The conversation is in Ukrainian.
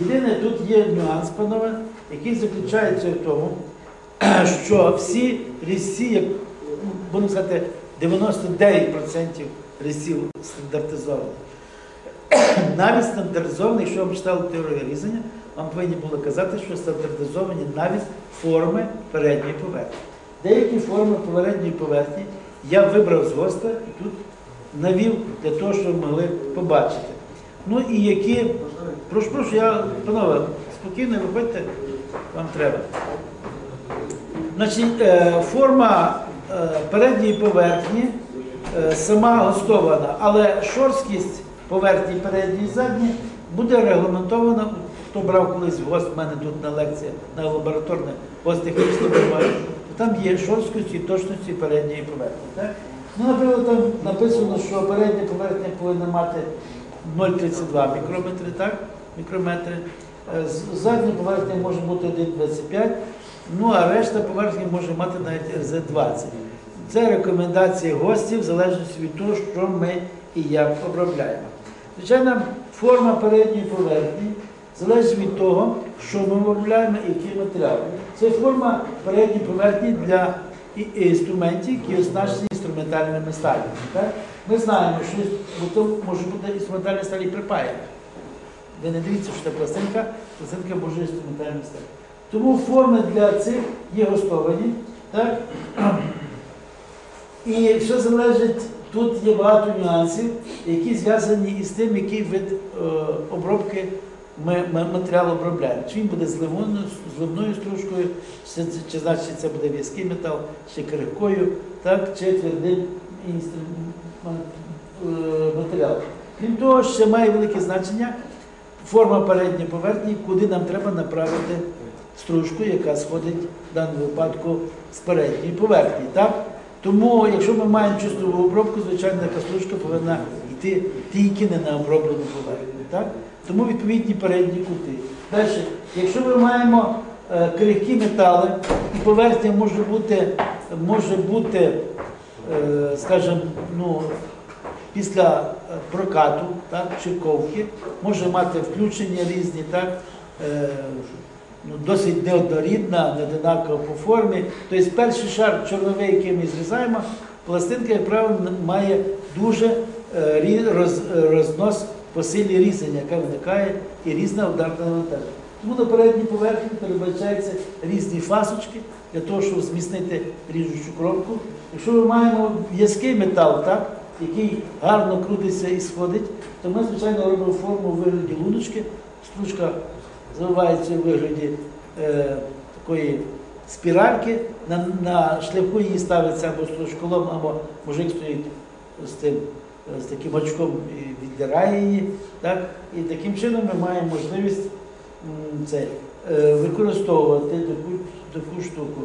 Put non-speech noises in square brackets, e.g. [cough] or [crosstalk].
Єдине, тут є нюанс, панове, який заключається в тому, [clears throat] що всі різці, як ну, будемо сказати, 99% різців стандартизовані. [clears throat] Навіть стандартизовані, якщо вам читали теорію різання, вам повинні було казати, що стандартизовані навіть форми передньої поверхні. Деякі форми передньої поверхні я вибрав з госта і тут навів для того, щоб ви могли побачити. Ну і які. Прошу, прошу, я, панове, спокійно виходьте, вам треба. Значить, е, форма е, передньої поверхні е, сама гостована, але шорсткість поверхні передньої і задньої буде регламентована. Хто брав колись гост, в мене тут на лекція на лабораторне госттехнічне то там є шорсткість і точності передньої поверхні. Так? Ну, наприклад, там написано, що передня поверхня повинна мати 0,32 мікрометри, так? мікрометри. Е, Задня поверхня може бути 1,25, ну а решта поверхні може мати навіть РЗ-20. Це рекомендації гостів в залежності від того, що ми і як обробляємо. Звичайно, форма передньої поверхні залежить від того, що ми обробляємо і який матеріал. Це форма передньої поверхні для інструментів, які оснащені інструментальними сталями. Так? Ми знаємо, що то може бути інструментальна сталь і припаяна. Ви не дивіться, що це пластинка, пластинка може інструментальна сталь. Тому форми для цих є гостовані. Так? [clears throat] І все залежить, тут є багато нюансів, які зв'язані із тим, який вид е, обробки ми, ми матеріал обробляємо. Чи він буде зливною, зливною стружкою, чи, чи значить це буде в'язкий метал, чи крихкою, так, чи інстру- е, матеріалом. Крім того, ще має велике значення форма передньої поверхні, куди нам треба направити стружку, яка сходить в даному випадку з передньої поверхні. Так? Тому, якщо ми маємо чистову обробку, звичайно, така стружка повинна йти тільки не на оброблену поверхню. Так? Тому відповідні передні кути. Далі, якщо ми маємо е, крихкі метали, і поверхня може бути, може бути е, скажімо, ну, після е, прокату так, чи ковки, може мати включення різні, так, е, ну, досить неоднорідна, неодинакова по формі. Тобто перший шар чорновий, який ми зрізаємо, пластинка, як правило, має дуже роз, е, рознос по силі різання, яка виникає, і різна ударна навантаження. Тому на передній поверхні передбачаються різні фасочки для того, щоб зміцнити ріжучу кромку. Якщо ми маємо в'язкий метал, так, який гарно крутиться і сходить, то ми, звичайно, робимо форму у вигляді луночки. Стручка завивається у вигляді е, такої спіральки. На, на шляху її ставиться або стружколом, або мужик стоїть з тим. Е, З таким очком віддирає її, так? і таким чином ми маємо можливість це, е, використовувати таку, таку штуку.